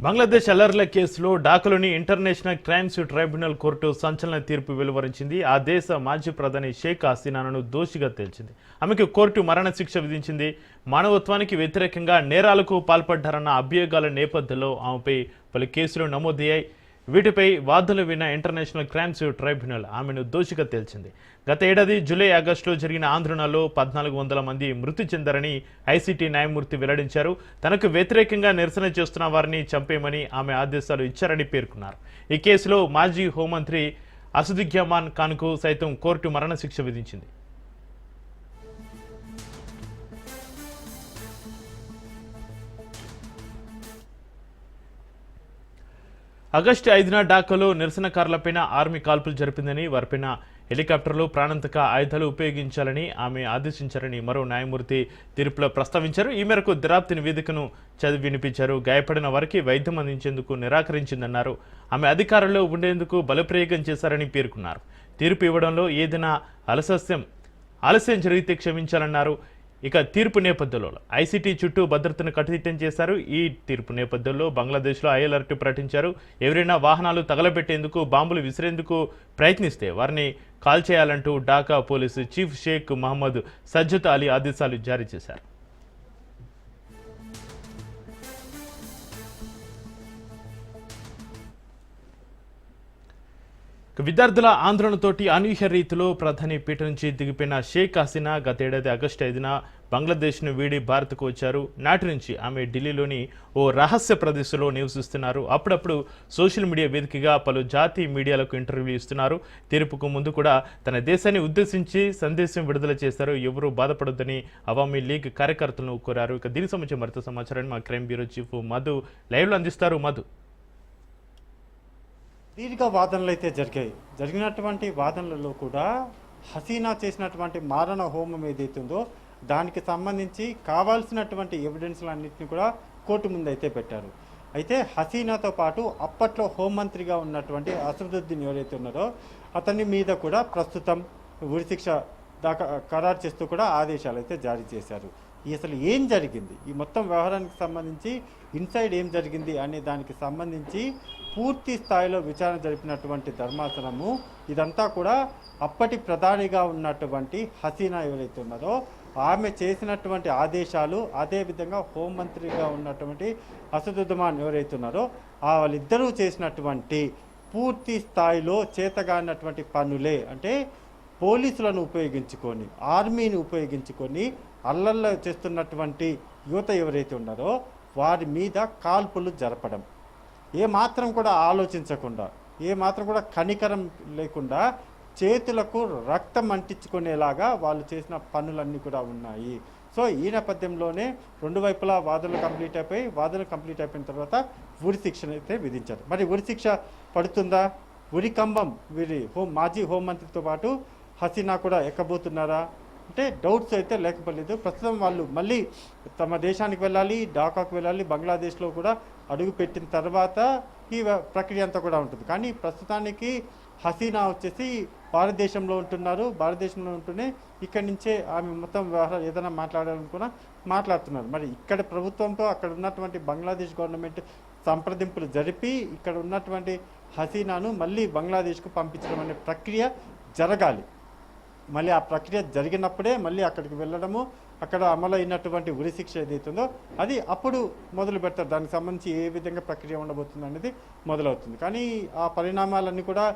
బంగ్లాదేశ్ అల్లర్ల కేసులో ఢాకాలోని ఇంటర్నేషనల్ క్రైమ్స్ ట్రైబ్యునల్ కోర్టు సంచలన తీర్పు వెలువరించింది. ఆ దేశ మాజీ ప్రధాని షేక్ హసీనాను దోషిగా తేల్చింది. ఆమెకు కోర్టు మరణశిక్ష విధించింది. మానవత్వానికి వ్యతిరేకంగా నేరాలకు పాల్పడ్డారన్న అభియోగాల నేపథ్యంలో ఆమెపై పలు కేసులు నమోదయ్యాయి. వీటిపై వాదనలు విన్న ఇంటర్నేషనల్ క్రైమ్స్ ట్రైబ్యునల్ ఆమెను దోషిగా తేల్చింది. గత ఏడాది జూలై ఆగస్టులో జరిగిన ఆందోళనలో పద్నాలుగు వందల మంది మృతి చెందారని ఐసీటీ న్యాయమూర్తి వెల్లడించారు. తనకు వ్యతిరేకంగా నిరసన చేస్తున్న వారిని చంపేయమని ఆమె ఆదేశాలు ఇచ్చారని పేర్కొన్నారు. ఈ కేసులో మాజీ హోంమంత్రి అసదుజ్జమాన్ ఖాన్కు సైతం కోర్టు మరణశిక్ష విధించింది. ఆగస్టు ఐదున ఢాకాలో నిరసనకారులపై ఆర్మీ కాల్పులు జరిపిందని వారిపైన హెలికాప్టర్లు ప్రాణాంతక ఆయుధాలు ఉపయోగించాలని ఆమె ఆదేశించారని మరో న్యాయమూర్తి తీర్పులో ప్రస్తావించారు. ఈ మేరకు దిరాప్తి నివేదికను చదివి వినిపించారు. గాయపడిన వారికి వైద్యం అందించేందుకు నిరాకరించిందన్నారు. ఆమె అధికారంలో ఉండేందుకు బలప్రయోగం చేశారని పేర్కొన్నారు. తీర్పు ఇవ్వడంలో ఏదైనా అలసస్యం ఆలస్యం జరిగితే క్షమించాలన్నారు. ఇక తీర్పు నేపథ్యంలో ఐసీటీ చుట్టూ భద్రతను కట్టుదిట్టం చేశారు. ఈ తీర్పు నేపథ్యంలో బంగ్లాదేశ్లో ఐ అలర్ట్ ప్రకటించారు. ఎవరైనా వాహనాలు తగలబెట్టేందుకు బాంబులు విసిరేందుకు ప్రయత్నిస్తే వారిని కాల్ చేయాలంటూ ఢాకా పోలీసు చీఫ్ షేక్ మహమ్మద్ సజ్జత్ అలీ ఆదేశాలు జారీ చేశారు. విద్యార్థుల ఆందోళనతోటి అనూహ్య రీతిలో ప్రధాని పీఠ నుంచి దిగిపోయిన షేక్ హసీనా గతేడాది ఆగస్టు ఐదున బంగ్లాదేశ్ను వీడి భారత్కు వచ్చారు. నాటి నుంచి ఆమె ఢిల్లీలోని ఓ రహస్య ప్రదేశంలో నివసిస్తున్నారు. అప్పుడప్పుడు సోషల్ మీడియా వేదికగా పలు జాతీయ మీడియాలకు ఇంటర్వ్యూ ఇస్తున్నారు. తీర్పుకు ముందు కూడా తన దేశాన్ని ఉద్దేశించి సందేశం విడుదల చేశారు. ఎవరూ బాధపడొద్దని అవామీ లీగ్ కార్యకర్తలను కోరారు. ఇక దీనికి సంబంధించిన మరింత సమాచారాన్ని మా క్రైమ్ బ్యూరో చీఫ్ మధు లైవ్లో అందిస్తారు. మధు. దీర్ఘ వాదనలు అయితే జరిగాయి. జరిగినటువంటి వాదనలలో కూడా హసీనా చేసినటువంటి మారణ హోమం ఏదైతుందో దానికి సంబంధించి కావాల్సినటువంటి ఎవిడెన్స్లన్నింటినీ కూడా కోర్టు ముందు అయితే పెట్టారు. అయితే హసీనాతో పాటు అప్పట్లో హోంమంత్రిగా ఉన్నటువంటి అసదుద్దీన్ ఎవరైతే ఉన్నారో అతని మీద కూడా ప్రస్తుతం ఉరిశిక్ష దాకా ఖరారు చేస్తూ కూడా ఆదేశాలు అయితే జారీ చేశారు. అసలు ఏం జరిగింది? ఈ మొత్తం వ్యవహారానికి సంబంధించి ఇన్సైడ్ ఏం జరిగింది అనే దానికి సంబంధించి పూర్తి స్థాయిలో విచారణ జరిపినటువంటి ధర్మాసనము ఇదంతా కూడా అప్పటి ప్రధానిగా ఉన్నటువంటి హసీనా ఎవరైతే ఉన్నారో ఆమె చేసినటువంటి ఆదేశాలు అదేవిధంగా హోంమంత్రిగా ఉన్నటువంటి అసదుద్దమాన్ ఎవరైతే ఉన్నారో వాళ్ళిద్దరూ చేసినటువంటి పూర్తి స్థాయిలో చేతగానటువంటి పనులే. అంటే పోలీసులను ఉపయోగించుకొని ఆర్మీని ఉపయోగించుకొని అల్లల్లో చేస్తున్నటువంటి యువత ఎవరైతే ఉన్నారో వారి మీద కాల్పులు జరపడం. ఏ మాత్రం కూడా ఆలోచించకుండా ఏ మాత్రం కూడా కనికరం లేకుండా చేతులకు రక్తం అంటించుకునేలాగా వాళ్ళు చేసిన పనులన్నీ కూడా ఉన్నాయి. సో ఈ నేపథ్యంలోనే రెండు వైపులా వాదనలు కంప్లీట్ అయిపోయి వాదనలు కంప్లీట్ అయిపోయిన తర్వాత ఉరి శిక్షణ అయితే విధించారు. మరి ఉరి శిక్ష పడుతుందా? ఉరికంబం వీరి హోం మాజీ హోంమంత్రితో పాటు హసీనా కూడా ఎక్కబోతున్నారా? అంటే డౌట్స్ అయితే లేకపోలేదు. ప్రస్తుతం వాళ్ళు మళ్ళీ తమ దేశానికి వెళ్ళాలి ఢాకాకు వెళ్ళాలి బంగ్లాదేశ్లో కూడా అడుగు పెట్టిన తర్వాత ఈ ప్రక్రియ అంతా కూడా ఉంటుంది. కానీ ప్రస్తుతానికి హసీనా వచ్చేసి భారతదేశంలో ఉంటున్నారు. భారతదేశంలో ఉంటూనే ఇక్కడి నుంచే ఆమె మొత్తం వ్యవహారాలు ఏదైనా మాట్లాడాలని కూడా మాట్లాడుతున్నారు. మరి ఇక్కడ ప్రభుత్వంతో అక్కడ ఉన్నటువంటి బంగ్లాదేశ్ గవర్నమెంట్ సంప్రదింపులు జరిపి ఇక్కడ ఉన్నటువంటి హసీనాను మళ్ళీ బంగ్లాదేశ్కు పంపించడం అనే ప్రక్రియ జరగాలి. మళ్ళీ ఆ ప్రక్రియ జరిగినప్పుడే మళ్ళీ అక్కడికి వెళ్ళడము అక్కడ అమలైనటువంటి ఉరిశిక్ష ఏదైతుందో అది అప్పుడు మొదలు పెడతారు. దానికి సంబంధించి ఏ విధంగా ప్రక్రియ ఉండబోతుంది అనేది మొదలవుతుంది. కానీ ఆ పరిణామాలన్నీ కూడా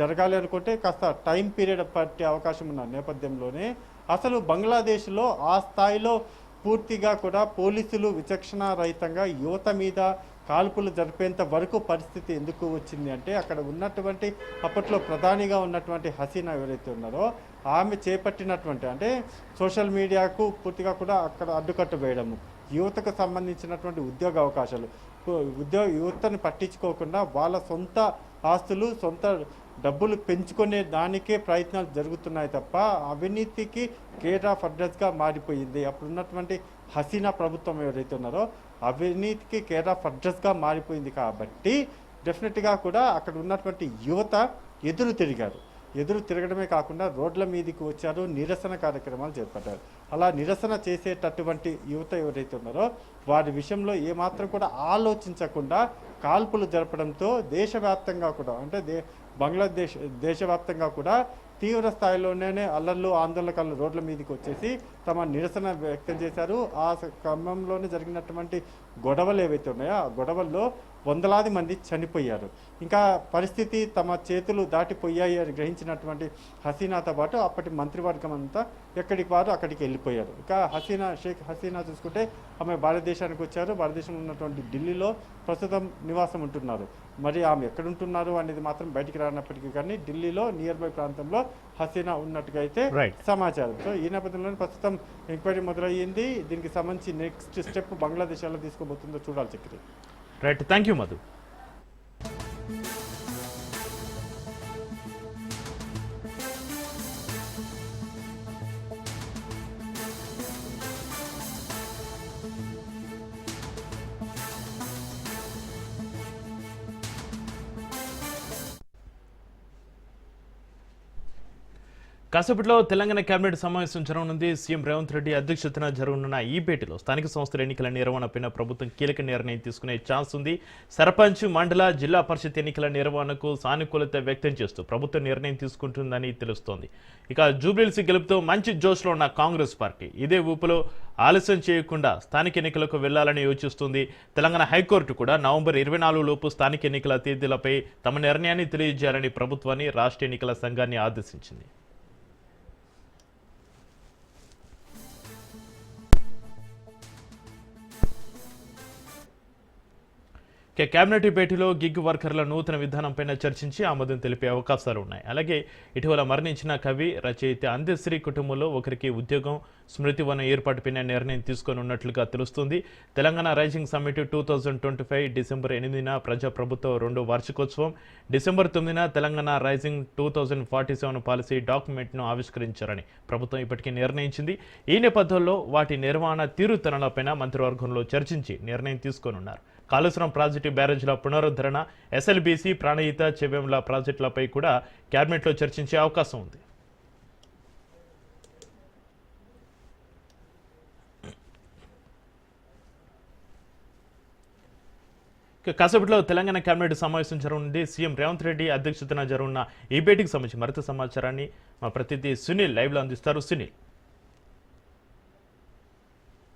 జరగాలి అనుకుంటే కాస్త టైం పీరియడ్ పట్టే అవకాశం ఉన్న నేపథ్యంలోనే అసలు బంగ్లాదేశ్లో ఆ స్థాయిలో పూర్తిగా కూడా పోలీసులు విచక్షణ రహితంగా యువత మీద కాల్పులు జరిపేంత వరకు పరిస్థితి ఎందుకు వచ్చింది అంటే అక్కడ ఉన్నటువంటి అప్పట్లో ప్రధానిగా ఉన్నటువంటి హసీనా ఎవరైతే ఉన్నారో ఆమె చేపట్టినటువంటి అంటే సోషల్ మీడియాకు పూర్తిగా కూడా అక్కడ అడ్డుకట్ట వేయడము యువతకు సంబంధించినటువంటి ఉద్యోగ అవకాశాలు. ఉద్యోగ యువతని పట్టించుకోకుండా వాళ్ళ సొంత ఆస్తులు సొంత డబ్బులు పెంచుకునే దానికే ప్రయత్నాలు జరుగుతున్నాయి తప్ప అవినీతికి కేర్ ఆఫ్ అడ్రస్గా మారిపోయింది. అప్పుడు ఉన్నటువంటి హసీనా ప్రభుత్వం ఎవరైతే ఉన్నారో అవినీతికి కేర్ ఆఫ్ అడ్రస్గా మారిపోయింది కాబట్టి డెఫినెట్గా కూడా అక్కడ ఉన్నటువంటి యువత ఎదురు తిరిగారు. ఎదురు తిరగడమే కాకుండా రోడ్ల మీదకి వచ్చారు నిరసన కార్యక్రమాలు చేపట్టారు. అలా నిరసన చేసేటటువంటి యువత ఎవరైతే ఉన్నారో వారి విషయంలో ఏమాత్రం కూడా ఆలోచించకుండా కాల్పులు జరపడంతో దేశవ్యాప్తంగా కూడా అంటే దే బంగ్లాదేశ్ దేశవ్యాప్తంగా కూడా తీవ్ర స్థాయిలోనే అల్లర్లు ఆందోళనకాలు రోడ్ల మీదకి వచ్చేసి తమ నిరసన వ్యక్తం చేశారు. ఆ క్రమంలోనే జరిగినటువంటి గొడవలు ఏవైతే ఉన్నాయో ఆ గొడవల్లో వందలాది మంది చనిపోయారు. ఇంకా పరిస్థితి తమ చేతులు దాటిపోయాయి అని గ్రహించినటువంటి హసీనాతో పాటు అప్పటి మంత్రివర్గం అంతా ఎక్కడికి వారు అక్కడికి వెళ్ళిపోయారు. ఇక హసీనా షేక్ హసీనా చూసుకుంటే ఆమె భారతదేశానికి వచ్చారు. భారతదేశంలో ఉన్నటువంటి ఢిల్లీలో ప్రస్తుతం నివాసం ఉంటున్నారు. మరి ఆమె ఎక్కడ ఉంటున్నారు అనేది మాత్రం బయటికి రానప్పటికీ కానీ ఢిల్లీలో నియర్ బై ప్రాంతంలో హసీనా ఉన్నట్టుగా అయితే. సమాచారం. సో ఈ నేపథ్యంలో ప్రస్తుతం ఎంక్వైరీ మొదలయ్యింది. దీనికి సంబంధించి నెక్స్ట్ స్టెప్ బంగ్లాదేశ్ ఎలా తీసుకోబోతుందో చూడాలి Chakri. Right thank you Madhu. కాసేపట్లో తెలంగాణ కేబినెట్ సమావేశం జరగనుంది. సీఎం రేవంత్ రెడ్డి అధ్యక్షతన జరగనున్న ఈ భేటీలో స్థానిక సంస్థల ఎన్నికల నిర్వహణపైన ప్రభుత్వం కీలక నిర్ణయం తీసుకునే ఛాన్స్ ఉంది. సర్పంచ్ మండల జిల్లా పరిషత్ ఎన్నికల నిర్వహణకు సానుకూలత వ్యక్తం చేస్తూ ప్రభుత్వం నిర్ణయం తీసుకుంటుందని తెలుస్తోంది. ఇక జూబ్లీల్స్ గెలుపుతో మంచి జోష్లో ఉన్న కాంగ్రెస్ పార్టీ ఇదే ఊపులో ఆలస్యం చేయకుండా స్థానిక ఎన్నికలకు వెళ్ళాలని యోచిస్తుంది. తెలంగాణ హైకోర్టు కూడా నవంబర్ ఇరవై నాలుగు లోపు స్థానిక ఎన్నికల తేదీలపై తమ నిర్ణయాన్ని తెలియజేయాలని ప్రభుత్వాన్ని రాష్ట్ర ఎన్నికల సంఘాన్ని ఆదేశించింది. ఇక కేబినెట్ భేటీలో గిగ్ వర్కర్ల నూతన విధానంపై చర్చించి ఆమోదం తెలిపే అవకాశాలు ఉన్నాయి. అలాగే ఇటీవల మరణించిన కవి రచయిత అందశ్రీ కుటుంబంలో ఒకరికి ఉద్యోగం స్మృతి వనం ఏర్పాటుపైన నిర్ణయం తీసుకొని ఉన్నట్లుగా తెలుస్తుంది. Telangana rising summit two thousand twenty five December ఎనిమిదిన ప్రజాప్రభుత్వ రెండో వార్షికోత్సవం. డిసెంబర్ తొమ్మిదిన Telangana rising two thousand forty seven policy డాక్యుమెంట్ను ఆవిష్కరించారని ప్రభుత్వం ఇప్పటికే నిర్ణయించింది. ఈ నేపథ్యంలో వాటి నిర్వహణ తీరుతనలపైన మంత్రివర్గంలో చర్చించి నిర్ణయం తీసుకోనున్నారు కాళేశ్వరం ప్రాజెక్టు బ్యారేజ్ల పునరుద్ధరణ ఎస్ఎల్బీసీ ప్రాణహిత చెవెంల ప్రాజెక్టులపై కూడా క్యాబినెట్లో చర్చించే అవకాశం ఉంది. ఇక కాసేపట్లో తెలంగాణ కేబినెట్ సమావేశం జరగనుంది. సీఎం రేవంత్ రెడ్డి అధ్యక్షతన జరుగున్న ఈ భేటీకి సంబంధించి మరింత సమాచారాన్ని మా ప్రతినిధి సునీల్ లైవ్లో అందిస్తారు. సునీల్.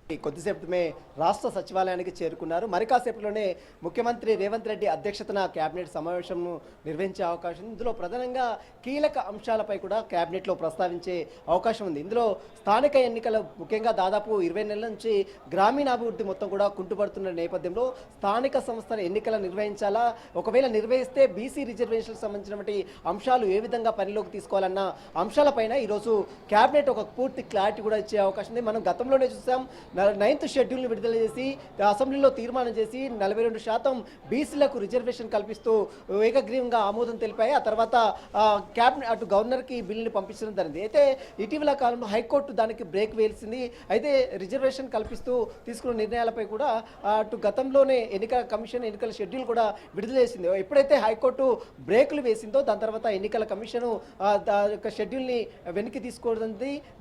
కొద్దిసేపటిమే రాష్ట్ర సచివాలయానికి చేరుకున్నారు. మరి కాసేపులోనే ముఖ్యమంత్రి రేవంత్ రెడ్డి అధ్యక్షతన కేబినెట్ సమావేశం నిర్వహించే అవకాశం ఉంది. ఇందులో ప్రధానంగా కీలక అంశాలపై కూడా కేబినెట్లో ప్రస్తావించే అవకాశం ఉంది. ఇందులో స్థానిక ఎన్నికలు ముఖ్యంగా దాదాపు ఇరవై నెలల నుంచి గ్రామీణాభివృద్ధి మొత్తం కూడా కుంటుపడుతున్న నేపథ్యంలో స్థానిక సంస్థల ఎన్నికలు నిర్వహించాలా? ఒకవేళ నిర్వహిస్తే బీసీ రిజర్వేషన్లకు సంబంధించినటువంటి అంశాలు ఏ విధంగా పనిలోకి తీసుకోవాలన్న అంశాలపైన ఈరోజు కేబినెట్ ఒక పూర్తి క్లారిటీ కూడా ఇచ్చే అవకాశం ఉంది. మనం గతంలోనే చూసాం నైన్త్ షెడ్యూల్ని విడుదల చేసి అసెంబ్లీలో తీర్మానం చేసి నలభై రెండు శాతం బీసీలకు రిజర్వేషన్ కల్పిస్తూ ఏకగ్రీవంగా ఆమోదం తెలిపాయి. ఆ తర్వాత క్యాబినెట్ అటు గవర్నర్కి బిల్లుని పంపించడం జరిగింది. అయితే ఇటీవల కాలంలో హైకోర్టు దానికి బ్రేక్ వేల్సింది అయితే రిజర్వేషన్ కల్పిస్తూ తీసుకున్న నిర్ణయాలపై కూడా అటు గతంలోనే ఎన్నికల కమిషన్ ఎన్నికల షెడ్యూల్ కూడా విడుదల చేసింది. ఎప్పుడైతే హైకోర్టు బ్రేకులు వేసిందో దాని తర్వాత ఎన్నికల కమిషను యొక్క షెడ్యూల్ని వెనక్కి తీసుకోవడం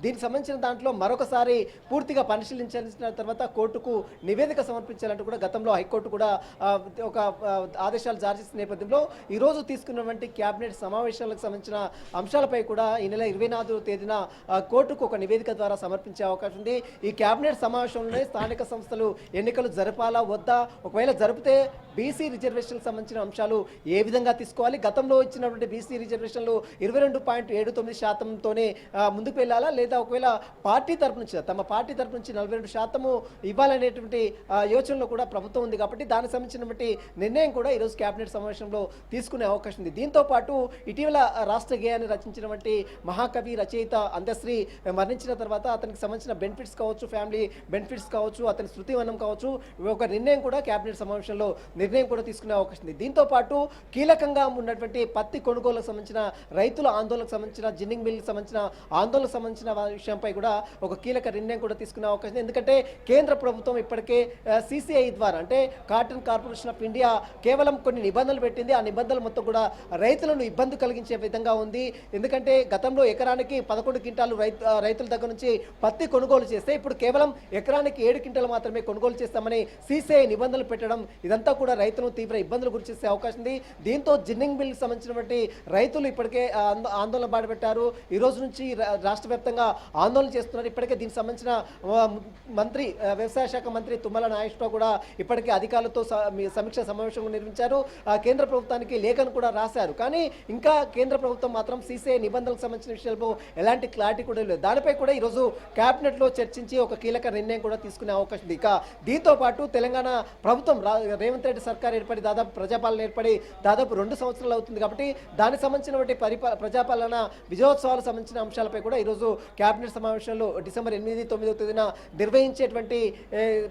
దీనికి సంబంధించిన దాంట్లో మరొకసారి పూర్తిగా పరిశీలించాల్సిన తర్వాత కోర్టుకు నివేదిక సమర్పించాలంటూ కూడా గతంలో హైకోర్టు కూడా ఒక ఆదేశాలు జారీ చేసిన నేపథ్యంలో ఈ రోజు తీసుకున్నటువంటి క్యాబినెట్ సమావేశాలకు సంబంధించిన అంశాలపై కూడా ఈ నెల ఇరవై నాలుగు తేదీన కోర్టుకు ఒక నివేదిక ద్వారా సమర్పించే అవకాశం ఉంది. ఈ క్యాబినెట్ సమావేశంలోనే స్థానిక సంస్థలు ఎన్నికలు జరపాలా వద్దా? ఒకవేళ జరిపితే బీసీ రిజర్వేషన్కి సంబంధించిన అంశాలు ఏ విధంగా తీసుకోవాలి? గతంలో ఇచ్చినటువంటి బీసీ రిజర్వేషన్లు ఇరవై రెండు పాయింట్ ఏడు తొమ్మిది శాతంతోనే ముందుకు వెళ్ళాలా? లేదా ఒకవేళ పార్టీ తరపు నుంచి తమ పార్టీ తరపు నుంచి నలభై రెండు శాతము ఇవ్వాలనేటువంటి యోచనలో కూడా ప్రభుత్వం ఉంది కాబట్టి దానికి సంబంధించినటువంటి నిర్ణయం కూడా ఈరోజు కేబినెట్ సమావేశంలో తీసుకునే అవకాశం ఉంది. దీంతో పాటు ఇటీవల రాష్ట్ర గేయాన్ని రచించినటువంటి మహాకవి రచయిత అందశ్రీ మరణించిన తర్వాత అతనికి సంబంధించిన బెనిఫిట్స్ కావచ్చు ఫ్యామిలీ బెనిఫిట్స్ కావచ్చు అతని శృతివనం కావచ్చు ఒక నిర్ణయం కూడా కేబినెట్ సమావేశంలో నిర్ణయం కూడా తీసుకునే అవకాశం ఉంది. దీంతో పాటు కీలకంగా ఉన్నటువంటి పత్తి కొనుగోలుకు సంబంధించిన రైతుల ఆందోళనకు సంబంధించిన జిన్నింగ్ మిల్కి సంబంధించిన ఆందోళనకు సంబంధించిన విషయంపై కూడా ఒక కీలక నిర్ణయం కూడా తీసుకునే అవకాశం ఉంది. ఎందుకంటే ఎందుకంటే కేంద్ర ప్రభుత్వం ఇప్పటికే సిసిఐ ద్వారా అంటే కాటన్ కార్పొరేషన్ ఆఫ్ ఇండియా కేవలం కొన్ని నిబంధనలు పెట్టింది. ఆ నిబంధనలు మొత్తం కూడా రైతులను ఇబ్బంది కలిగించే విధంగా ఉంది. ఎందుకంటే గతంలో ఎకరానికి పదకొండు క్వింటాలు రైతు రైతుల దగ్గర నుంచి పత్తి కొనుగోలు చేస్తే ఇప్పుడు కేవలం ఎకరానికి ఏడు క్వింటాలు మాత్రమే కొనుగోలు చేస్తామని సిసిఐ నిబంధనలు పెట్టడం ఇదంతా కూడా రైతులను తీవ్ర ఇబ్బందులు గురి చేసే అవకాశం ఉంది. దీంతో జిన్నింగ్ బిల్కి సంబంధించినటువంటి రైతులు ఇప్పటికే ఆందో- ఆందోళన బాటపెట్టారు ఈ రోజు నుంచి రా- రాష్ట్ర వ్యాప్తంగా ఆందోళన చేస్తున్నారు. ఇప్పటికే దీనికి సంబంధించిన మంత్రి వ్యవసాయ శాఖ మంత్రి తుమ్మల నాగేశ్వరరావు కూడా ఇప్పటికే అధికారులతో స- సమీక్ష సమావేశం నిర్మించారు ఆ, కేంద్ర ప్రభుత్వానికి లేఖను కూడా రాశారు. కానీ ఇంకా కేంద్ర ప్రభుత్వం మాత్రం సీసీఐ నిబంధనలకు సంబంధించిన విషయాలపై ఎలాంటి క్లారిటీ కూడా లేదు. దానిపై కూడా ఈరోజు కేబినెట్లో చర్చించి ఒక కీలక నిర్ణయం కూడా తీసుకునే అవకాశం ఉంది. ఇక దీంతో పాటు తెలంగాణ ప్రభుత్వం రా- రేవంత్ రెడ్డి సర్కార్ ఏర్పడి దాదాపు ప్రజాపాలన ఏర్పడి దాదాపు రెండు సంవత్సరాలు అవుతుంది కాబట్టి దానికి సంబంధించినటువంటి పరిపా ప్రజాపాలన విజయోత్సవాలకు సంబంధించిన అంశాలపై కూడా ఈరోజు కేబినెట్ సమావేశంలో డిసెంబర్ ఎనిమిది తొమ్మిదో తేదీన నిర్వహించేటువంటి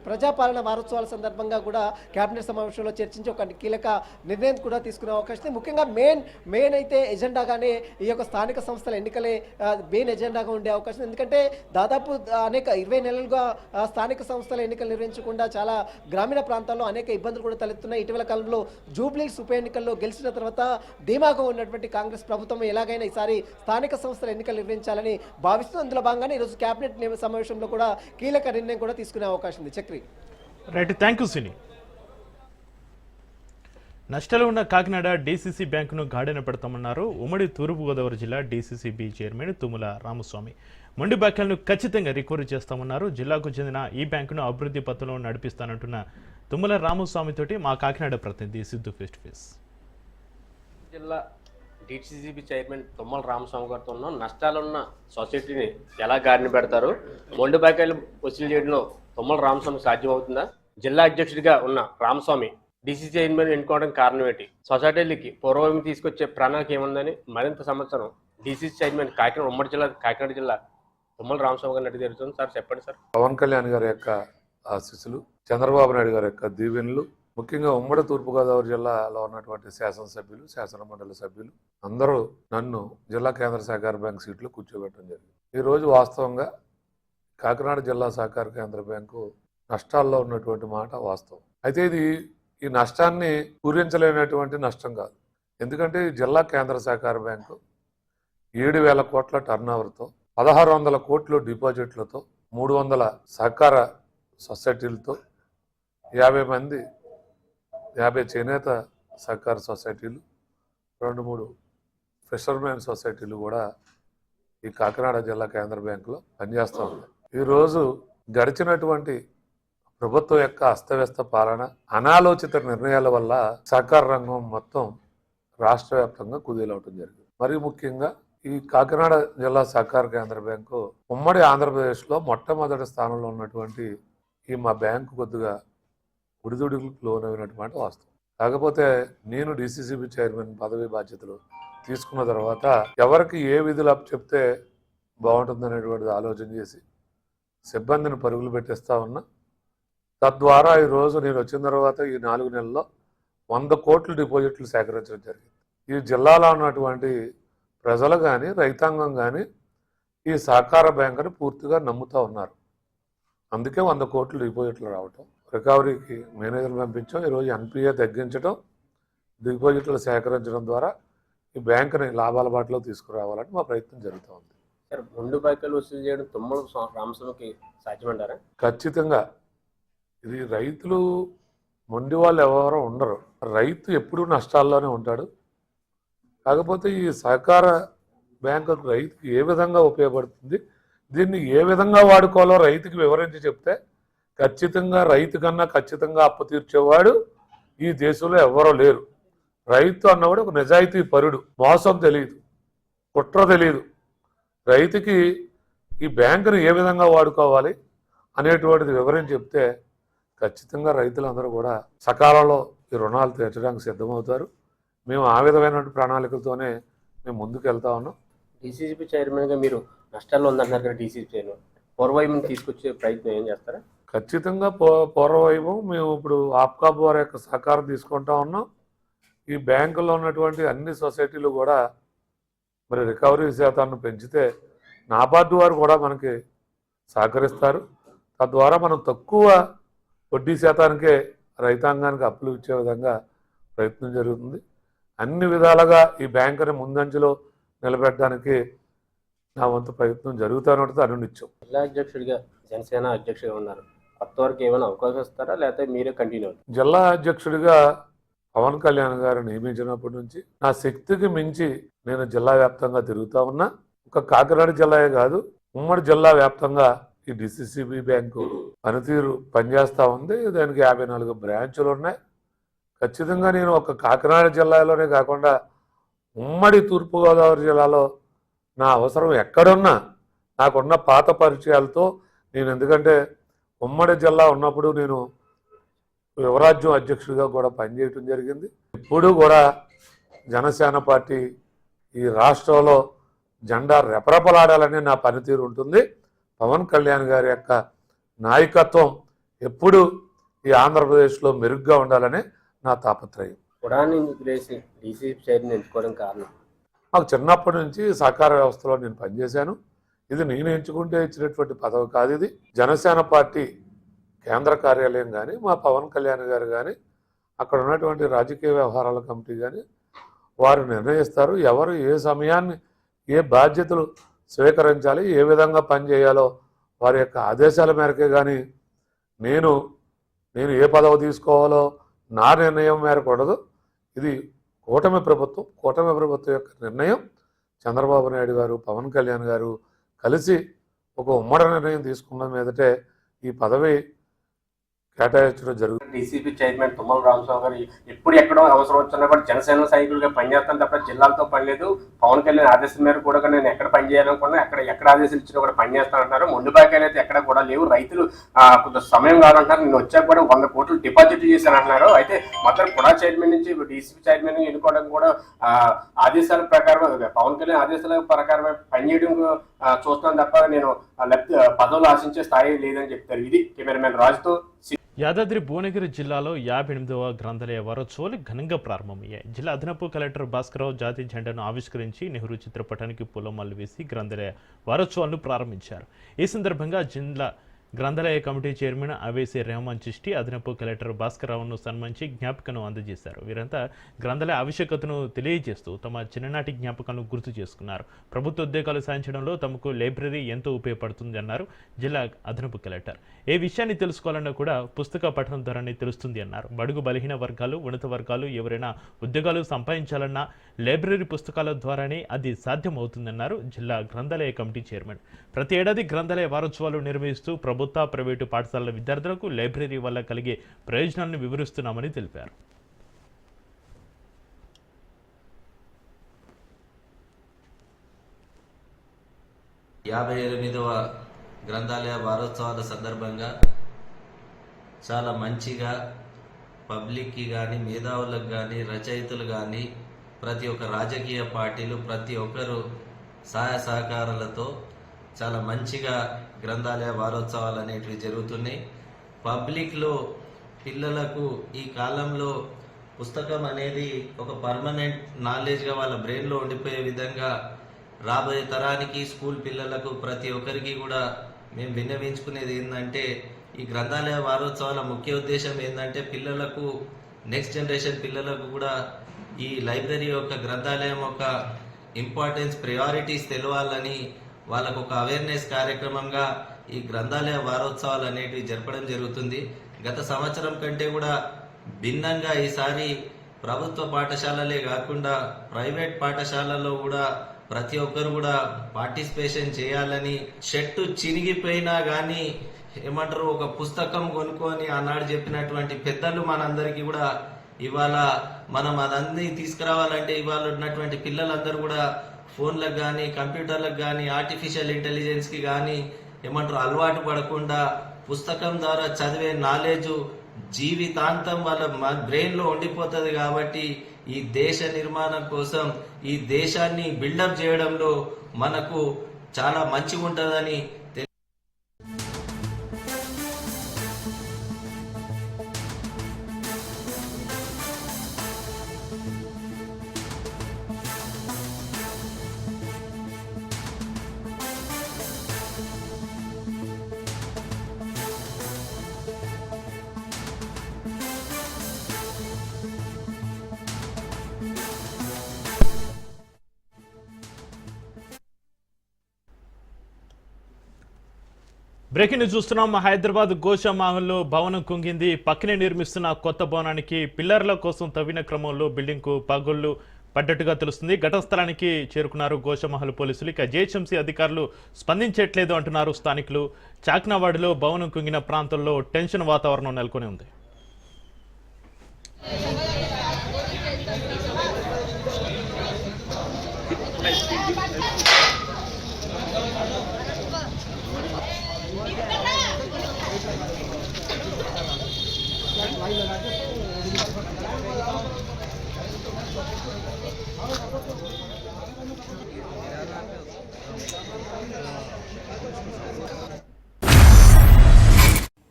ప్రజాపాలన వారోత్సవాల సందర్భంగా కూడా కేబినెట్ సమావేశంలో చర్చించి ఒక కీలక నిర్ణయం కూడా తీసుకునే అవకాశం ముఖ్యంగా మెయిన్ మెయిన్ అయితే ఎజెండాగానే ఈ యొక్క స్థానిక సంస్థల ఎన్నికలే మెయిన్ ఎజెండాగా ఉండే అవకాశం. ఎందుకంటే దాదాపు అనేక ఇరవై నెలలుగా స్థానిక సంస్థల ఎన్నికలు నిర్వహించకుండా చాలా గ్రామీణ ప్రాంతాల్లో అనేక ఇబ్బందులు కూడా తలెత్తున్నాయి. ఇటీవల కాలంలో జూబ్లీస్ ఉప ఎన్నికల్లో గెలిచిన తర్వాత ధీమాగా ఉన్నటువంటి కాంగ్రెస్ ప్రభుత్వం ఎలాగైనా ఈసారి స్థానిక సంస్థల ఎన్నికలు నిర్వహించాలని భావిస్తూ అందులో భాగంగానే ఈరోజు కేబినెట్ సమావేశంలో కూడా కీలక నిర్ణయం కూడా తీసుకునే అవకాశం ఉంది. చక్రి. రైట్ థ్యాంక్ యూ సిని. నష్టాలు ఉన్న కాకినాడ డీసీసీ బ్యాంకును గాడిన పెడతామన్నారు. ఉమ్మడి తూర్పుగోదావరి జిల్లా డీసీసీబీ చైర్మన్ తుమ్మల రామస్వామి. మొండి బాక్యాలను ఖచ్చితంగా రికవరీ చేస్తామన్నారు. జిల్లాకు చెందిన ఈ బ్యాంకును అభివృద్ధి పథంలో నడిపిస్తానంటున్న తుమ్మల రామస్వామితోటి మా కాకినాడ ప్రతినిధి సిద్ధు ఫేస్ టు ఫేస్. జిల్లా డిటిసిబి చైర్మన్ తుమ్మల రామస్వామి గారితో ఉన్నాం. నష్టాలున్న సొసైటీని ఎలా గారిని పెడతారు? మొండి బకాయిలు వసూలు చేయడంలో తుమ్మల రామస్వామి సాధ్యమవుతుందా? జిల్లా అధ్యక్షుడిగా ఉన్న రామస్వామి డిసి చైర్మన్ ఎన్నుకోవడానికి కారణం ఏంటి? సొసైటీలకి పూర్వం తీసుకొచ్చే ప్రణాళిక ఏముందని మరింత సంవత్సరం డిసిసి చైర్మన్ కాకినాడ ఉమ్మడి జిల్లా కాకినాడ జిల్లా తుమ్మల రామస్వామి గారిని అడిగి జరుగుతుంది సార్ చెప్పండి సార్. పవన్ కళ్యాణ్ గారి యొక్క ఆశీస్సులు చంద్రబాబు నాయుడు గారి యొక్క దీవెనలు ముఖ్యంగా ఉమ్మడి తూర్పుగోదావరి జిల్లాలో ఉన్నటువంటి శాసనసభ్యులు శాసనమండలి సభ్యులు అందరూ నన్ను జిల్లా కేంద్ర సహకార బ్యాంక్ సీట్లో కూర్చోబెట్టడం జరిగింది. ఈరోజు వాస్తవంగా కాకినాడ జిల్లా సహకార కేంద్ర బ్యాంకు నష్టాల్లో ఉన్నటువంటి మాట వాస్తవం. అయితే ఇది ఈ నష్టాన్ని పూరించలేనటువంటి నష్టం కాదు. ఎందుకంటే జిల్లా కేంద్ర సహకార బ్యాంకు ఏడు వేల కోట్ల టర్నోవర్తో పదహారు వందల కోట్ల డిపాజిట్లతో మూడు వందల సహకార సొసైటీలతో యాభై మంది యాభై చేనేత సహకార సొసైటీలు రెండు మూడు ఫిషర్మెన్ సొసైటీలు కూడా ఈ కాకినాడ జిల్లా కేంద్ర బ్యాంకులో పనిచేస్తూ ఉన్నాయి. ఈరోజు గడిచినటువంటి ప్రభుత్వం యొక్క అస్తవ్యస్త పాలన అనాలోచిత నిర్ణయాల వల్ల సహకార రంగం మొత్తం రాష్ట్ర వ్యాప్తంగా కుదేలవటం జరిగింది. మరి ముఖ్యంగా ఈ కాకినాడ జిల్లా సహకార కేంద్ర బ్యాంకు ఉమ్మడి ఆంధ్రప్రదేశ్లో మొట్టమొదటి స్థానంలో ఉన్నటువంటి ఈ మా బ్యాంకు కొద్దిగా ఉడిదుడుకులకు లోనైనటువంటి వాస్తవం. కాకపోతే నేను డిసిసిబి చైర్మన్ పదవి బాధ్యతలు తీసుకున్న తర్వాత ఎవరికి ఏ విధులు అప్ చెప్తే బాగుంటుందనేటువంటిది ఆలోచన చేసి సిబ్బందిని పరుగులు పెట్టిస్తా ఉన్నా. తద్వారా ఈరోజు నేను వచ్చిన తర్వాత ఈ నాలుగు నెలల్లో వంద కోట్లు డిపాజిట్లు సేకరించడం జరిగింది. ఈ జిల్లాలో ఉన్నటువంటి ప్రజలు కానీ రైతాంగం కానీ ఈ సహకార బ్యాంకుని పూర్తిగా నమ్ముతూ ఉన్నారు. అందుకే వంద కోట్లు డిపాజిట్లు రావటం రికవరీకి మేనేజర్లు పంపించాం ఈరోజు ఎన్పిఏ తగ్గించడం డిపాజిట్లు సేకరించడం ద్వారా ఈ బ్యాంకుని లాభాల బాటలో తీసుకురావాలని మా ప్రయత్నం జరుగుతూ ఉంది. సార్ మొండి బాకాయలు వసూలు చేయడం తుమ్మల రామస్వామికి సాధ్యమంటారా? ఖచ్చితంగా. ఇది రైతులు మొండి వాళ్ళు ఎవరో ఉండరు. రైతు ఎప్పుడూ నష్టాల్లోనే ఉంటాడు. కాకపోతే ఈ సహకార బ్యాంకు రైతుకి ఏ విధంగా ఉపయోగపడుతుంది దీన్ని ఏ విధంగా వాడుకోవాలో రైతుకి వివరించి చెప్తే ఖచ్చితంగా రైతు కన్నా ఖచ్చితంగా అప్పు తీర్చేవాడు ఈ దేశంలో ఎవరో లేరు. రైతు అన్నవాడు ఒక నిజాయితీ పరుడు. మోసం తెలియదు కుట్ర తెలియదు రైతుకి ఈ బ్యాంకుని ఏ విధంగా వాడుకోవాలి అనేటువంటిది వివరించి చెప్తే ఖచ్చితంగా రైతులందరూ కూడా సకాలంలో ఈ రుణాలు తీర్చడానికి సిద్ధమవుతారు. మేము ఆ విధమైన ప్రణాళికలతోనే మేము ముందుకు వెళ్తా ఉన్నాం. డీసీసీపీ చైర్మన్గా మీరు నష్టాల్లో ఉందంటున్నారు కదా డీసీసీ చైర్మన్ పూర్వైపు తీసుకొచ్చే ప్రయత్నం ఏం చేస్తారా? ఖచ్చితంగా పూ పూర్వవైభవం. మేము ఇప్పుడు ఆప్కాబ్ వారి యొక్క సహకారం తీసుకుంటా ఉన్నాం. ఈ బ్యాంకులో ఉన్నటువంటి అన్ని సొసైటీలు కూడా మరి రికవరీ శాతాన్ని పెంచితే నాబార్డు వారు కూడా మనకి సహకరిస్తారు. తద్వారా మనం తక్కువ వడ్డీ శాతానికే రైతాంగానికి అప్పులు ఇచ్చే విధంగా ప్రయత్నం జరుగుతుంది. అన్ని విధాలుగా ఈ బ్యాంకుని ముందంజలో నిలబెట్టడానికి నా వంతు ప్రయత్నం జరుగుతానంటే ఉంటుంది అనునిత్యం. జిల్లా అధ్యక్షుడిగా జనసేన అధ్యక్షుడిగా ఉన్నారు. కొత్త వరకు ఏమైనా అవకాశం ఇస్తారా? లేకపోతే మీరే కంటిన్యూ అవుతారు? జిల్లా అధ్యక్షుడిగా పవన్ కళ్యాణ్ గారు నియమించినప్పటి నుంచి నా శక్తికి మించి నేను జిల్లా వ్యాప్తంగా తిరుగుతా ఉన్నా. ఒక కాకినాడ జిల్లాయే కాదు ఉమ్మడి జిల్లా వ్యాప్తంగా ఈ డిసిసిబి బ్యాంకు పనితీరు పనిచేస్తూ ఉంది. దానికి యాభై నాలుగు బ్రాంచులు ఉన్నాయి. ఖచ్చితంగా నేను ఒక కాకినాడ జిల్లాలోనే కాకుండా ఉమ్మడి తూర్పుగోదావరి జిల్లాలో నా అవసరం ఎక్కడున్నా నాకున్న పాత పరిచయాలతో నేను ఎందుకంటే ఉమ్మడి జిల్లా ఉన్నప్పుడు నేను యువరాజ్యం అధ్యక్షుడిగా కూడా పనిచేయటం జరిగింది. ఇప్పుడు కూడా జనసేన పార్టీ ఈ రాష్ట్రంలో జెండా రెపరెపలాడాలని నా పనితీరు ఉంటుంది. పవన్ కళ్యాణ్ గారి యొక్క నాయకత్వం ఎప్పుడు ఈ ఆంధ్రప్రదేశ్లో మెరుగ్గా ఉండాలని నా తాపత్రయం. వదిలేసి డీసీసీ చైర్ని ఎంచుకోవడం కారణం. మాకు చిన్నప్పటి నుంచి సహకార వ్యవస్థలో నేను పనిచేశాను. ఇది నేను ఎంచుకుంటే ఇచ్చినటువంటి పదవి కాదు ఇది. జనసేన పార్టీ కేంద్ర కార్యాలయం కానీ మా పవన్ కళ్యాణ్ గారు కానీ అక్కడ ఉన్నటువంటి రాజకీయ వ్యవహారాల కమిటీ కానీ వారు నిర్ణయిస్తారు. ఎవరు ఏ సమయాన్ని ఏ బాధ్యతలు స్వీకరించాలి ఏ విధంగా పనిచేయాలో వారి యొక్క ఆదేశాల మేరకే కానీ నేను నేను ఏ పదవి తీసుకోవాలో నా నిర్ణయం మేరకు ఉండదు. ఇది కూటమి ప్రభుత్వం కూటమి ప్రభుత్వం యొక్క నిర్ణయం. చంద్రబాబు నాయుడు గారు పవన్ కళ్యాణ్ గారు కలిసి ఒక ఉమ్మడి నిర్ణయం తీసుకున్న మీదటే ఈ పదవి కేటాయించడం జరుగుతుంది డీసీపీ చైర్మన్ తుమ్మల రామస్వామి గారు ఎప్పుడు ఎక్కడో అవసరం వచ్చినా కూడా జనసేన సైనికులుగా పనిచేస్తాను తప్ప జిల్లాలతో పని లేదు. పవన్ కళ్యాణ్ ఆదేశం మేరకు కూడా నేను ఎక్కడ పని చేయాలనుకున్నా ఎక్కడ ఎక్కడ ఆదేశాలు ఇచ్చినా కూడా పనిచేస్తానంటారు చేస్తానంటారు బాకాయలు అయితే ఎక్కడ కూడా లేవు. రైతులు కొంత సమయం కాదంటారు నేను వచ్చాక కూడా వంద కోట్లు డిపాజిట్ చేశాను అంటున్నారు అయితే మొత్తం కూడా చైర్మన్ నుంచి డీసీపీ చైర్మన్ ఎన్నుకోవడం కూడా ఆదేశాల ప్రకారం పవన్ కళ్యాణ్ ఆదేశాల ప్రకారమే పనిచేయడం ఆ, చూస్తాను తప్ప నేను లబ్ధి పదవులు ఆశించే స్థాయి లేదని చెప్తారు. ఇది కెమెరామెన్ రాజుతో యాదాద్రి భువనగిరి జిల్లాలో యాభై ఎనిమిదవ గ్రంథాలయ వారోత్సవాలు ఘనంగా ప్రారంభమయ్యాయి. జిల్లా అదనపు కలెక్టర్ భాస్కరరావు జాతీయ జెండాను ఆవిష్కరించి నెహ్రూ చిత్రపటానికి పూలమాలు వేసి గ్రంథాలయ వారోత్సవాలను ప్రారంభించారు. ఈ సందర్భంగా జిల్లా గ్రంథాలయ కమిటీ చైర్మన్ అవేసి రెహమాన్ చిష్టి అదనపు కలెక్టర్ భాస్కరరావును సన్మానించి జ్ఞాపికను అందజేశారు. వీరంతా గ్రంథాలయ ఆవశ్యకతను తెలియజేస్తూ తమ చిన్ననాటి జ్ఞాపకాలను గుర్తు చేసుకున్నారు. ప్రభుత్వ ఉద్యోగాలు సాధించడంలో తమకు లైబ్రరీ ఎంతో ఉపయోగపడుతుంది అన్నారు జిల్లా అదనపు కలెక్టర్. ఏ విషయాన్ని తెలుసుకోవాలన్నా కూడా పుస్తక పఠనం ద్వారానే తెలుస్తుంది అన్నారు. బడుగు బలహీన వర్గాలు ఉన్నత వర్గాలు ఎవరైనా ఉద్యోగాలు సంపాదించాలన్నా లైబ్రరీ పుస్తకాల ద్వారానే అది సాధ్యమవుతుందన్నారు జిల్లా గ్రంథాలయ కమిటీ చైర్మన్. ప్రతి ఏడాది గ్రంథాలయ వారోత్సవాలు నిర్వహిస్తూ ప్రభుత్వ ప్రైవేటు పాఠశాలల విద్యార్థులకు లైబ్రరీ వల్ల కలిగే ప్రయోజనాలను వివరిస్తున్నామని తెలిపారు. యాభై ఎనిమిదవ గ్రంథాలయ వారోత్సవాల సందర్భంగా చాలా మంచిగా పబ్లిక్కి కానీ మేధావులకు కానీ రచయితలు కానీ ప్రతి ఒక్క రాజకీయ పార్టీలు ప్రతి ఒక్కరు సహాయ సహకారాలతో చాలా మంచిగా గ్రంథాలయ వారోత్సవాలు అనేటివి జరుగుతున్నాయి పబ్లిక్లో పిల్లలకు ఈ కాలంలో పుస్తకం అనేది ఒక పర్మనెంట్ నాలెడ్జ్గా వాళ్ళ బ్రెయిన్లో ఉండిపోయే విధంగా రాబోయే తరానికి స్కూల్ పిల్లలకు ప్రతి ఒక్కరికి కూడా మేము విన్నవించుకునేది ఏంటంటే ఈ గ్రంథాలయ వారోత్సవాల ముఖ్య ఉద్దేశం ఏంటంటే పిల్లలకు నెక్స్ట్ జనరేషన్ పిల్లలకు కూడా ఈ లైబ్రరీ యొక్క గ్రంథాలయం యొక్క ఇంపార్టెన్స్ ప్రయారిటీస్ తెలవాలని వాళ్ళకు ఒక అవేర్నెస్ కార్యక్రమంగా ఈ గ్రంథాలయ వారోత్సవాలు అనేటివి జరపడం జరుగుతుంది. గత సంవత్సరం కంటే కూడా భిన్నంగా ఈసారి ప్రభుత్వ పాఠశాలలే కాకుండా ప్రైవేట్ పాఠశాలల్లో కూడా ప్రతి ఒక్కరు కూడా పార్టిసిపేషన్ చేయాలని షర్టు చినిగిపోయినా కానీ ఏమంటారు ఒక పుస్తకం కొనుక్కొని ఆనాడు చెప్పినటువంటి పెద్దలు మనందరికీ కూడా ఇవాళ మనం అదన్నీ తీసుకురావాలంటే ఇవాళ ఉన్నటువంటి పిల్లలందరూ కూడా ఫోన్లకు కానీ కంప్యూటర్లకు కానీ ఆర్టిఫిషియల్ ఇంటెలిజెన్స్కి కానీ ఏమంటారు అలవాటు పడకుండా పుస్తకం ద్వారా చదివే నాలెడ్జ్ జీవితాంతం వాళ్ళ బ్రెయిన్లో ఉండిపోతుంది కాబట్టి ఈ దేశ నిర్మాణం కోసం ఈ దేశాన్ని బిల్డప్ చేయడంలో మనకు చాలా మంచిగా ఉంటుందని బ్రేకింగ్ న్యూస్ చూస్తున్నాం. హైదరాబాద్ గోషామాహల్లో భవనం కుంగింది. పక్కనే నిర్మిస్తున్న కొత్త భవనానికి పిల్లర్ల కోసం తవ్విన క్రమంలో బిల్డింగ్కు పగుళ్ళు పడ్డట్టుగా తెలుస్తుంది. ఘటన స్థలానికి చేరుకున్నారు గోషమహల్ పోలీసులు. ఇక జేహెచ్ఎంసీ అధికారులు స్పందించట్లేదు అంటున్నారు స్థానికులు. చాక్నావాడిలో భవనం కుంగిన ప్రాంతంలో టెన్షన్ వాతావరణం నెలకొని ఉంది.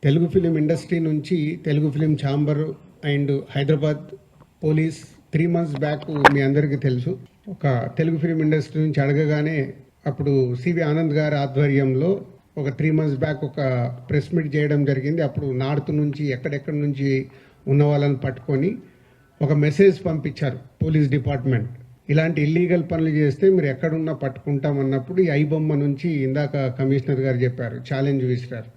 తెలుగు ఫిలిం ఇండస్ట్రీ నుంచి Telugu film chamber and Hyderabad police three months back మీ అందరికీ తెలుసు. ఒక తెలుగు ఫిలిం ఇండస్ట్రీ నుంచి అడగగానే అప్పుడు సివి ఆనంద్ గారి ఆధ్వర్యంలో ఒక త్రీ మంత్స్ బ్యాక్ ఒక ప్రెస్ మీట్ చేయడం జరిగింది. అప్పుడు నార్త్ నుంచి ఎక్కడెక్కడి నుంచి ఉన్న వాళ్ళని పట్టుకొని ఒక మెసేజ్ పంపించారు పోలీస్ డిపార్ట్మెంట్. ఇలాంటి ఇల్లీగల్ పనులు చేస్తే మీరు ఎక్కడున్నా పట్టుకుంటాం అన్నప్పుడు ఈ ఐబొమ్మ నుంచి ఇందాక కమిషనర్ గారు చెప్పారు ఛాలెంజ్ విసిరారు.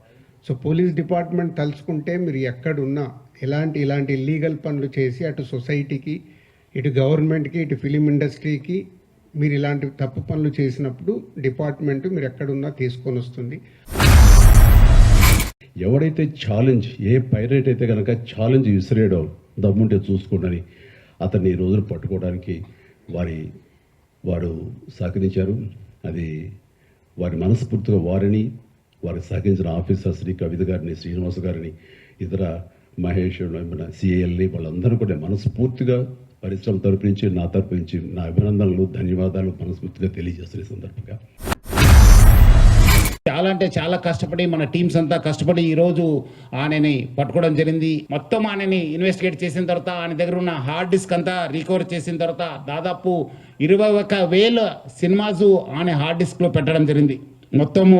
సో పోలీస్ డిపార్ట్మెంట్ తలుచుకుంటే మీరు ఎక్కడున్నా ఎలాంటి ఇలాంటి ఇల్లీగల్ పనులు చేసి అటు సొసైటీకి ఇటు గవర్నమెంట్కి ఇటు ఫిలిం ఇండస్ట్రీకి మీరు ఇలాంటి తప్పు పనులు చేసినప్పుడు డిపార్ట్మెంట్ మీరు ఎక్కడున్నా తీసుకొని వస్తుంది. ఎవడైతే ఛాలెంజ్ ఏ పైరేట్ అయితే కనుక ఛాలెంజ్ విసిరేయడో దమ్ముంటే చూసుకోండి అతన్ని ఈ రోజున పట్టుకోవడానికి వారి వాడు సహకరించారు. అది వారి మనస్ఫూర్తిగా వారిని వారికి సహకరించిన ఆఫీసర్ శ్రీ కవిత గారిని శ్రీనివాస్ గారిని ఇతర మహేష్ మన సిఏఎల్ని వాళ్ళందరూ కూడా మనస్ఫూర్తిగా పరిశ్రమ తరపు నుంచి నా తరపు నుంచి నా అభినందనలు ధన్యవాదాలు మనస్ఫూర్తిగా తెలియజేస్తున్న సందర్భంగా. చాలా అంటే చాలా కష్టపడి మన టీమ్స్ అంతా కష్టపడి ఈరోజు ఆయనని పట్టుకోవడం జరిగింది. మొత్తం ఆయనని ఇన్వెస్టిగేట్ చేసిన తర్వాత ఆయన దగ్గర ఉన్న హార్డ్ డిస్క్ అంతా రికవర్ చేసిన తర్వాత దాదాపు ఇరవై ఒక వేల సినిమాస్ ఆయన హార్డ్ డిస్క్లో పెట్టడం జరిగింది. మొత్తము